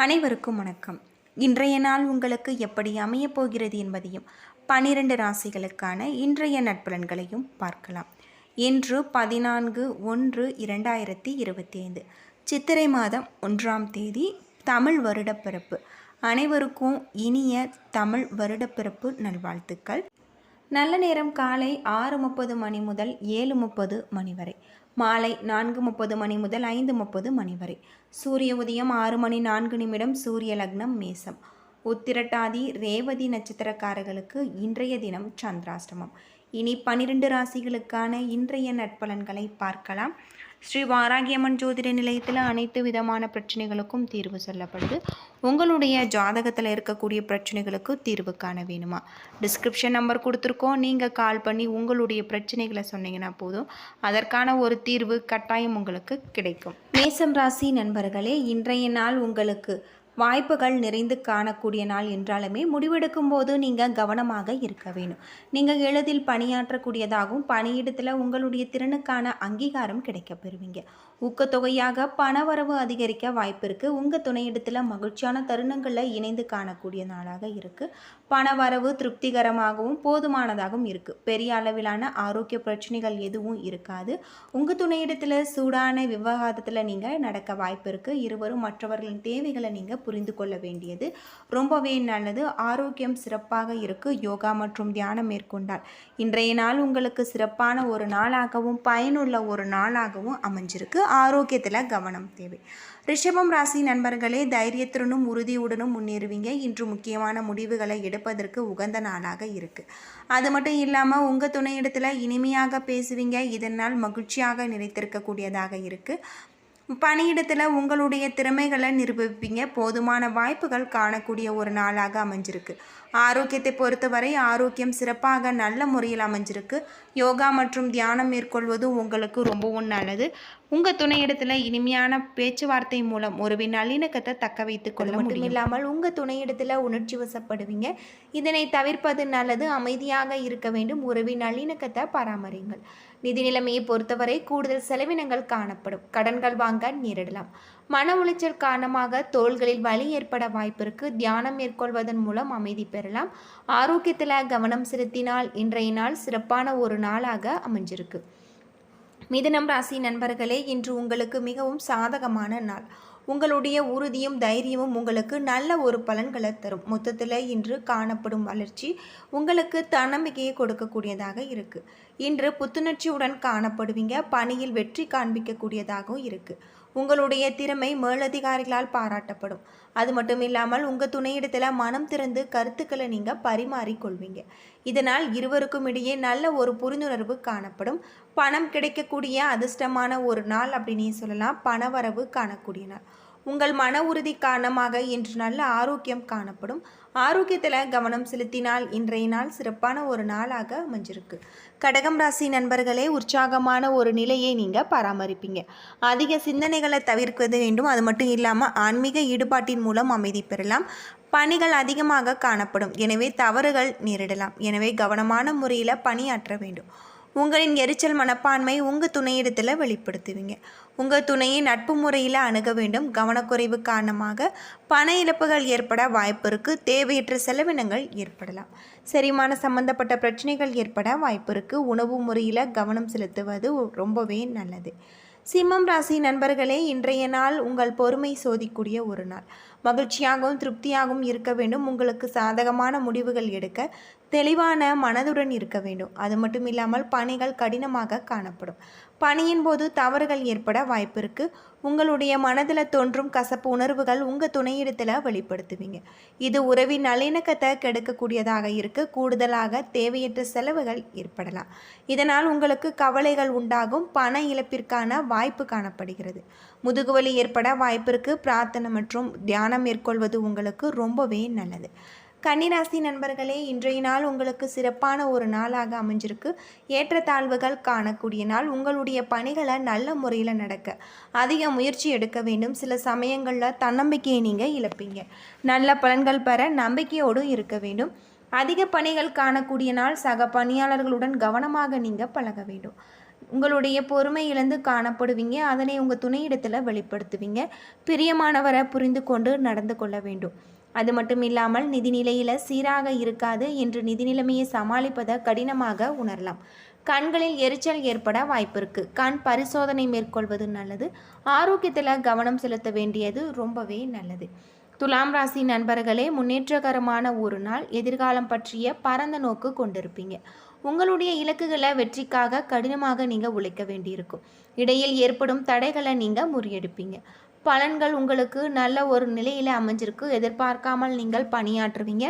அனைவருக்கும் வணக்கம். இன்றைய நாள் உங்களுக்கு எப்படி அமையப் போகிறது என்பதையும் பனிரெண்டு ராசிகளுக்கான இன்றைய நட்பலன்களையும் பார்க்கலாம். இன்று பதினான்கு ஒன்று இரண்டாயிரத்தி இருபத்தி ஐந்து சித்திரை மாதம் ஒன்றாம் தேதி தமிழ் வருடப்பிறப்பு. அனைவருக்கும் இனிய தமிழ் வருடப்பிறப்பு நல்வாழ்த்துக்கள். நல்ல நேரம் காலை ஆறு முப்பது மணி முதல் ஏழு முப்பது மணி வரை. மாலை நான்கு முப்பது மணி முதல் ஐந்து முப்பது மணி வரை. சூரிய உதயம் ஆறு மணி நான்கு நிமிடம் சூரிய லக்னம் மேசம். உத்திரட்டாதி ரேவதி நட்சத்திரக்காரர்களுக்கு இன்றைய தினம் சந்திராஷ்டமம். இனி பனிரெண்டு ராசிகளுக்கான இன்றைய நட்பலன்களை பார்க்கலாம். ஸ்ரீ வாராகியம்மன் ஜோதிட நிலையத்தில் அனைத்து விதமான பிரச்சனைகளுக்கும் தீர்வு சொல்லப்படுது. உங்களுடைய ஜாதகத்தில் இருக்கக்கூடிய பிரச்சனைகளுக்கு தீர்வு காண வேணுமா? டிஸ்கிரிப்ஷன் நம்பர் கொடுத்துருக்கோம். நீங்கள் கால் பண்ணி உங்களுடைய பிரச்சனைகளை சொன்னீங்கன்னா போதும். அதற்கான ஒரு தீர்வு கட்டாயம் உங்களுக்கு கிடைக்கும். மேசம் ராசி நண்பர்களே இன்றைய நாள் உங்களுக்கு வாய்ப்புகள் நிறைந்து காணக்கூடிய நாள் என்றாலுமே முடிவெடுக்கும் போது நீங்கள் கவனமாக இருக்க வேணும் நீங்கள் எளிதில் பணியாற்றக்கூடியதாகவும் பணியிடத்தில் உங்களுடைய திறனுக்கான அங்கீகாரம் கிடைக்கப் பெறுவீங்க. ஊக்கத்தொகையாக பணவரவு அதிகரிக்க வாய்ப்பு இருக்குது உங்கள் துணையிடத்தில் மகிழ்ச்சியான தருணங்களில் இணைந்து காணக்கூடிய நாளாக இருக்குது பணவரவு திருப்திகரமாகவும் போதுமானதாகவும் இருக்குது பெரிய அளவிலான ஆரோக்கிய பிரச்சனைகள் எதுவும் இருக்காது. உங்கள் துணையிடத்தில் சூடான விவகாரத்தில் நீங்கள் நடக்க வாய்ப்பு இருக்குது இருவரும் மற்றவர்களின் தேவைகளை நீங்கள் புரிந்து கொள்ள வேண்டியது. ரொம்பவே நல்லது. ஆரோக்கியம் சிறப்பாக இருக்குது யோகா மற்றும் தியானம் மேற்கொண்டால் இன்றைய நாள் உங்களுக்கு சிறப்பான ஒரு நாளாகவும் பயனுள்ள ஒரு நாளாகவும் அமைஞ்சிருக்கு. ஆரோக்கியத்தில் கவனம் தேவை. ரிஷபம் ராசி நண்பர்களே தைரியத்துடனும் உறுதியுடனும் முன்னேறுவீங்க. இன்று முக்கியமான முடிவுகளை எடுப்பதற்கு உகந்த நாளாக இருக்குது அது மட்டும் இல்லாமல் உங்கள் துணையிடத்தில் இனிமையாக பேசுவீங்க. இதனால் மகிழ்ச்சியாக நினைத்திருக்கக்கூடியதாக இருக்குது பணியிடத்தில் உங்களுடைய திறமைகளை நிரூபிப்பீங்க. போதுமான வாய்ப்புகள் காணக்கூடிய ஒரு நாளாக அமைஞ்சிருக்கு. ஆரோக்கியத்தை பொறுத்தவரை ஆரோக்கியம் சிறப்பாக நல்ல முறையில் அமைஞ்சிருக்கு. யோகா மற்றும் தியானம் மேற்கொள்வது உங்களுக்கு ரொம்பவும் நல்லது. உங்கள் துணையிடத்தில் இனிமையான பேச்சுவார்த்தை மூலம் ஒருவின் நல்லிணக்கத்தை தக்க வைத்துக் கொள்ள மட்டும் இல்லாமல் உங்கள் துணையிடத்தில் உணர்ச்சி வசப்படுவீங்க. இதனை தவிர்ப்பது நல்லது. அமைதியாக இருக்க வேண்டும். உறவின் நல்லிணக்கத்தை பராமரிங்கள் நிதி நிலைமையை பொறுத்தவரை கூடுதல் செலவினங்கள் காணப்படும். கடன்கள் வாங்க நேரிடலாம். மன உளைச்சல் காரணமாக தோள்களில் வலி ஏற்பட வாய்ப்பிற்கு தியானம் மேற்கொள்வதன் மூலம் அமைதி பெறலாம். ஆரோக்கியத்தில் கவனம் செலுத்தினால் இன்றைய நாள் சிறப்பான ஒரு நாளாக அமைஞ்சிருக்கு. மிதனம் ராசி நண்பர்களே இன்று உங்களுக்கு மிகவும் சாதகமான நாள். உங்களுடைய உறுதியும் தைரியமும் உங்களுக்கு நல்ல ஒரு பலன்களை தரும். மொத்தத்தில் இன்று காணப்படும் வளர்ச்சி உங்களுக்கு தன்னம்பிக்கையை கொடுக்கக்கூடியதாக இருக்குது இன்று புத்துணர்ச்சியுடன் காணப்படுவீங்க. பணியில் வெற்றி காண்பிக்கக்கூடியதாகவும் இருக்குது உங்களுடைய திறமை மேலதிகாரிகளால் பாராட்டப்படும். அது மட்டும் இல்லாமல் உங்கள் துணையிடத்தில் மனம் திறந்து கருத்துக்களை நீங்கள் பரிமாறிக்கொள்வீங்க இதனால் இருவருக்கும் இடையே நல்ல ஒரு புரிந்துணர்வு காணப்படும். பணம் கிடைக்கக்கூடிய அதிர்ஷ்டமான ஒரு நாள் அப்படின்னு சொல்லலாம். பணவரவு காணக்கூடிய நாள். உங்கள் மன உறுதி காரணமாக இன்று நல்ல ஆரோக்கியம் காணப்படும். ஆரோக்கியத்தில் கவனம் செலுத்தினால் இன்றைய நாள் சிறப்பான ஒரு நாளாக அமைஞ்சிருக்கு. கடகம் ராசி நண்பர்களே உற்சாகமான ஒரு நிலையை நீங்கள் பராமரிப்பீங்க. அதிக சிந்தனைகளை தவிர்ப்பது வேண்டும். அது மட்டும் இல்லாமல் ஆன்மீக ஈடுபாட்டின் மூலம் அமைதி பெறலாம். பணிகள் அதிகமாக காணப்படும். எனவே தவறுகள் நேரிடலாம். எனவே கவனமான முறையில் பணியாற்ற வேண்டும். உங்களின் எரிச்சல் மனப்பான்மை உங்கள் துணையிடத்தில் வெளிப்படுத்துவீங்க. உங்கள் துணையை நட்பு முறையில் அணுக வேண்டும். கவனக்குறைவு காரணமாக பண இழப்புகள் ஏற்பட வாய்ப்பு இருக்குது தேவையற்ற செலவினங்கள் ஏற்படலாம். செரிமான சம்பந்தப்பட்ட பிரச்சனைகள் ஏற்பட வாய்ப்பு இருக்குது உணவு முறையில் கவனம் செலுத்துவது ரொம்பவே நல்லது. சிம்மம் ராசி நண்பர்களே இன்றைய நாள் உங்கள் பொறுமை சோதிக்கூடிய ஒரு நாள். மகிழ்ச்சியாகவும் திருப்தியாகவும் இருக்க வேண்டும். உங்களுக்கு சாதகமான முடிவுகள் எடுக்க தெளிவான மனதுடன் இருக்க வேண்டும். அது மட்டும் இல்லாமல் பணிகள் கடினமாக காணப்படும். பணியின் போது தவறுகள் ஏற்பட வாய்ப்பு இருக்குது உங்களுடைய மனதில் தோன்றும் கசப்பு உணர்வுகள் உங்கள் துணையிடத்தில் வெளிப்படுத்துவீங்க. இது உறவின் நல்லிணக்கத்தை கெடுக்கக்கூடியதாக இருக்கு. கூடுதலாக தேவையற்ற செலவுகள் ஏற்படலாம். இதனால் உங்களுக்கு கவலைகள் உண்டாகும். பண இழப்பிற்கான வாய்ப்பு காணப்படுகிறது. முதுகுவலி ஏற்பட வாய்ப்பிற்கு பிரார்த்தனை மற்றும் தியானம் மேற்கொள்வது உங்களுக்கு ரொம்பவே நல்லது. கன்னிராசி நண்பர்களே இன்றைய நாள் உங்களுக்கு சிறப்பான ஒரு நாளாக அமைஞ்சிருக்கு. ஏற்றத்தாழ்வுகள் காணக்கூடிய நாள். உங்களுடைய பணிகளை நல்ல முறையில் நடக்க அதிக முயற்சி எடுக்க வேண்டும். சில சமயங்களில் தன்னம்பிக்கையை நீங்கள் இழப்பீங்க. நல்ல பலன்கள் பெற நம்பிக்கையோடும் இருக்க வேண்டும். அதிக பணிகள் காணக்கூடிய நாள். சக பணியாளர்களுடன் கவனமாக நீங்கள் பழக வேண்டும். உங்களுடைய பொறுமை இழந்து காணப்படுவீங்க. அதனை உங்கள் துணையிடத்தில் வெளிப்படுத்துவீங்க. பிரியமானவரை புரிந்து கொண்டு நடந்து கொள்ள வேண்டும். அது மட்டும் இல்லாமல் நிதி நிலையில் சீராக இருக்காது என்று நிதி நிலைமையை சமாளிப்பதை கடினமாக உணரலாம். கண்களில் எரிச்சல் ஏற்பட வாய்ப்பு இருக்குது கண் பரிசோதனை மேற்கொள்வது நல்லது. ஆரோக்கியத்தில் கவனம் செலுத்த வேண்டியது ரொம்பவே நல்லது. துலாம் ராசி நண்பர்களே முன்னேற்றகரமான ஒரு நாள் எதிர்காலம் பற்றிய பரந்த நோக்கு கொண்டிருப்பீங்க. உங்களுடைய இலக்குகளை வெற்றிக்காக கடினமாக நீங்கள் உழைக்க வேண்டியிருக்கும். இடையில் ஏற்படும் தடைகளை நீங்கள் முறியெடுப்பீங்க. பலன்கள் உங்களுக்கு நல்ல ஒரு நிலையில் அமைஞ்சிருக்கு. எதிர்பார்க்காமல் நீங்கள் பணியாற்றுவீங்க.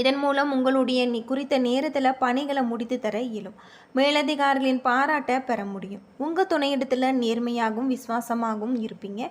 இதன் மூலம் உங்களுடைய நி குறித்த நேரத்தில் பணிகளை முடித்து தர இயலும். மேலதிகாரிகளின் பாராட்டை பெற முடியும். உங்கள் துணையிடத்தில் நேர்மையாகவும் விசுவாசமாகவும் இருப்பீங்க.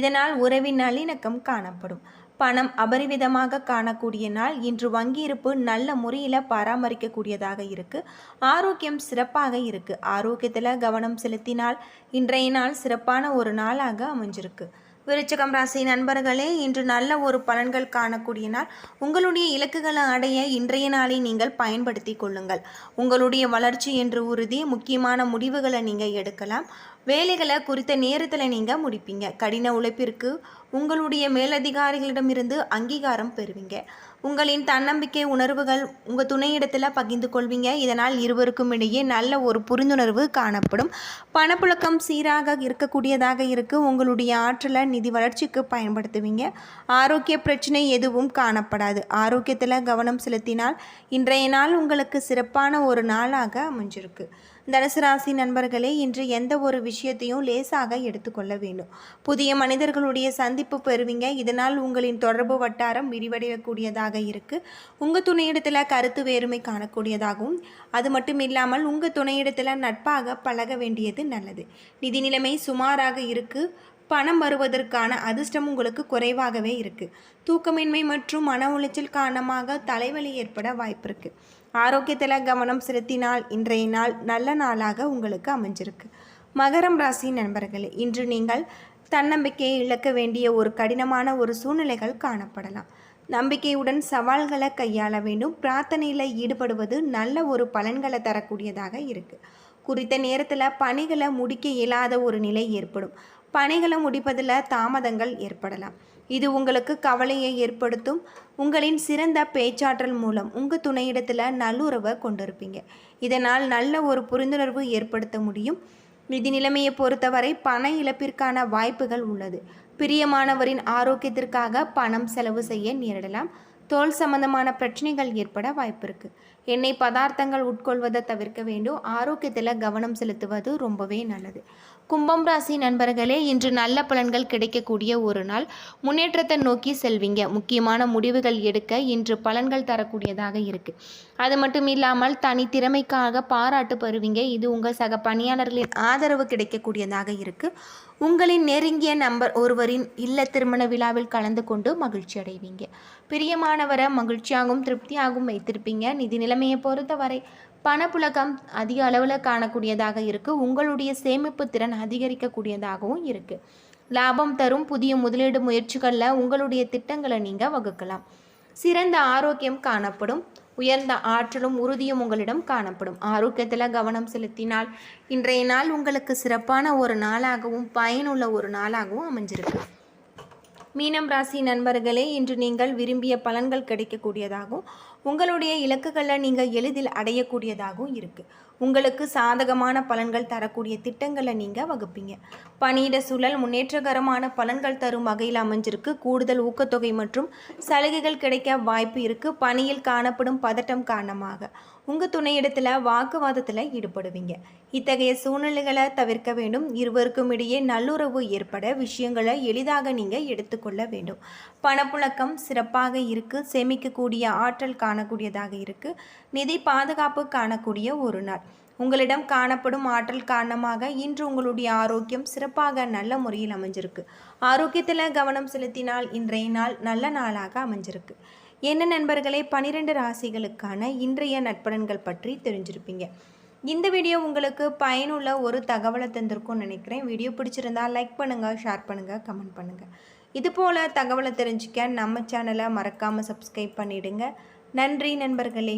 இதனால் உறவின் நல்லிணக்கம் காணப்படும். பணம் அபரிவிதமாக காணக்கூடிய நாள் இன்று வங்கி இருப்பு நல்ல முறையில் பராமரிக்கக்கூடியதாக இருக்குது ஆரோக்கியம் சிறப்பாக இருக்குது ஆரோக்கியத்தில் கவனம் செலுத்தினால் இன்றைய நாள் சிறப்பான ஒரு நாளாக அமைஞ்சிருக்கு. விருச்சகம் ராசி நண்பர்களே இன்று நல்ல ஒரு பலன்கள் காணக்கூடிய நாள் உங்களுடைய இலக்குகளை அடைய இன்றைய நாளை நீங்கள் பயன்படுத்தி கொள்ளுங்கள். உங்களுடைய வளர்ச்சி என்று உறுதி முக்கியமான முடிவுகளை நீங்கள் எடுக்கலாம். வேலைகளை குறித்த நேரத்தில் நீங்கள் முடிப்பீங்க. கடின உழைப்பிற்கு உங்களுடைய மேலதிகாரிகளிடமிருந்து அங்கீகாரம் பெறுவீங்க. உங்களின் தன்னம்பிக்கை உணர்வுகள் உங்கள் துணையிடத்தில் பகிர்ந்து கொள்வீங்க. இதனால் இருவருக்கும் இடையே நல்ல ஒரு புரிந்துணர்வு காணப்படும். பணப்புழக்கம் சீராக இருக்கக்கூடியதாக இருக்குது உங்களுடைய ஆற்றலை நிதி வளர்ச்சிக்கு பயன்படுத்துவீங்க. ஆரோக்கிய பிரச்சனை எதுவும் காணப்படாது. ஆரோக்கியத்தில் கவனம் செலுத்தினால் இன்றைய நாள் உங்களுக்கு சிறப்பான ஒரு நாளாக அமைஞ்சிருக்கு. தனுசு ராசி நண்பர்களே இன்று எந்த ஒரு விஷயத்தையும் லேசாக எடுத்துக்கொள்ள வேண்டும். புதிய மனிதர்களுடைய சந்தி சந்திப்பு பெறுவீங்க. இதனால் உங்களின் தொடர்பு வட்டாரம் விரிவடையக்கூடியதாக இருக்குது உங்கள் துணையிடத்தில் கருத்து வேறுமை காணக்கூடியதாகவும் அது மட்டும் இல்லாமல் உங்கள் துணையிடத்தில் நட்பாக பழக வேண்டியது நல்லது. நிதி நிலைமை சுமாராக இருக்குது பணம் வருவதற்கான அதிர்ஷ்டம் உங்களுக்கு குறைவாகவே இருக்குது தூக்கமின்மை மற்றும் மன உளைச்சல் காரணமாக தலைவலி ஏற்பட வாய்ப்பு இருக்குது ஆரோக்கியத்தில் கவனம் செலுத்தினால் இன்றைய நாள் நல்ல நாளாக உங்களுக்கு அமைஞ்சிருக்கு. மகரம் ராசி நண்பர்களே இன்று நீங்கள் தன்னம்பிக்கையை இழக்க வேண்டிய ஒரு கடினமான ஒரு சூழ்நிலைகள் காணப்படலாம். நம்பிக்கையுடன் சவால்களை கையாள வேண்டும். பிரார்த்தனையில் ஈடுபடுவது நல்ல ஒரு பலன்களை தரக்கூடியதாக இருக்குது குறித்த நேரத்தில் பணிகளை முடிக்க இயலாத ஒரு நிலை ஏற்படும். பணிகளை முடிப்பதில் தாமதங்கள் ஏற்படலாம். இது உங்களுக்கு கவலையை ஏற்படுத்தும். உங்களின் சிறந்த பேச்சாற்றல் மூலம் உங்கள் துணையிடத்தில் நல்லுறவை கொண்டிருப்பீங்க. இதனால் நல்ல ஒரு புரிந்துணர்வு ஏற்படுத்த முடியும். நிதி நிலைமையை பொறுத்தவரை பண இழப்பிற்கான வாய்ப்புகள் உள்ளது. பிரியமானவரின் ஆரோக்கியத்திற்காக பணம் செலவு செய்ய நேரிடலாம். தோல் சம்பந்தமான பிரச்சனைகள் ஏற்பட வாய்ப்பு இருக்குது எண்ணெய் பதார்த்தங்கள் உட்கொள்வதை தவிர்க்க வேண்டும். ஆரோக்கியத்தில் கவனம் செலுத்துவது ரொம்பவே நல்லது. கும்பம் ராசி நண்பர்களே இன்று நல்ல பலன்கள் கிடைக்கக்கூடிய ஒரு நாள். முன்னேற்றத்தை நோக்கி செல்வீங்க. முக்கியமான முடிவுகள் எடுக்க இன்று பலன்கள் தரக்கூடியதாக இருக்குது அது மட்டும் இல்லாமல் தனி திறமைக்காக பாராட்டு பெறுவீங்க. இது உங்கள் சக பணியாளர்களின் ஆதரவு கிடைக்கக்கூடியதாக இருக்குது உங்களின் நெருங்கிய நம்பர் ஒருவரின் இல்ல திருமண விழாவில் கலந்து கொண்டு மகிழ்ச்சி அடைவீங்க. பிரியமானவரை மகிழ்ச்சியாகவும் திருப்தியாகவும் வைத்திருப்பீங்க. நிதிநிலை நிலைமையை பொறுத்தவரை பணப்புழக்கம் அதிக அளவில் காணக்கூடியதாக இருக்குது உங்களுடைய சேமிப்பு திறன் அதிகரிக்கக்கூடியதாகவும் இருக்குது லாபம் தரும் புதிய முதலீடு முயற்சிகளில் உங்களுடைய திட்டங்களை நீங்கள் வகுக்கலாம். சிறந்த ஆரோக்கியம் காணப்படும். உயர்ந்த ஆற்றலும் உறுதியும் உங்களிடம் காணப்படும். ஆரோக்கியத்தில் கவனம் செலுத்தினால் இன்றைய நாள் உங்களுக்கு சிறப்பான ஒரு நாளாகவும் பயனுள்ள ஒரு நாளாகவும் அமைஞ்சிருக்கு. மீனம் ராசி நண்பர்களே இன்று நீங்கள் விரும்பிய பலன்கள் கிடைக்கக்கூடியதாகவும் உங்களுடைய இலக்குகளை நீங்கள் எளிதில் அடையக்கூடியதாகவும் இருக்குது உங்களுக்கு சாதகமான பலன்கள் தரக்கூடிய திட்டங்களை நீங்கள் வகுப்பீங்க. பணியிட சூழல் முன்னேற்றகரமான பலன்கள் தரும் வகையில் அமைஞ்சிருக்கு. கூடுதல் ஊக்கத்தொகை மற்றும் சலுகைகள் கிடைக்க வாய்ப்பு இருக்குது பணியில் காணப்படும் பதட்டம் காரணமாக உங்கள் துணையிடத்தில் வாக்குவாதத்தில் ஈடுபடுவீங்க. இத்தகைய சூழ்நிலைகளை தவிர்க்க வேண்டும். இருவருக்கும் இடையே நல்லுறவு ஏற்பட விஷயங்களை எளிதாக நீங்கள் எடுத்துக்கொள்ள வேண்டும். பணப்புழக்கம் சிறப்பாக இருக்குது சேமிக்கக்கூடிய ஆற்றல் காணக்கூடியதாக இருக்குது நிதி பாதுகாப்பு காணக்கூடிய ஒரு நாள். உங்களிடம் காணப்படும் ஆற்றல் காரணமாக இன்று உங்களுடைய ஆரோக்கியம் சிறப்பாக நல்ல முறையில் அமைஞ்சிருக்கு. ஆரோக்கியத்தில் கவனம் செலுத்தினால் இன்றைய நாள் நல்ல நாளாக அமைஞ்சிருக்கு. என்ன நண்பர்களே பனிரெண்டு ராசிகளுக்கான இன்றைய நட்பலன்கள் பற்றி தெரிஞ்சிருப்பீங்க. இந்த வீடியோ உங்களுக்கு பயனுள்ள ஒரு தகவலை தந்திருக்கும்னு நினைக்கிறேன். வீடியோ பிடிச்சிருந்தால் லைக் பண்ணுங்கள் ஷேர் பண்ணுங்கள் கமெண்ட் பண்ணுங்கள் இது போல் தகவலை தெரிஞ்சுக்க நம்ம சேனலை மறக்காமல் சப்ஸ்கிரைப் பண்ணிவிடுங்க நன்றி நண்பர்களே.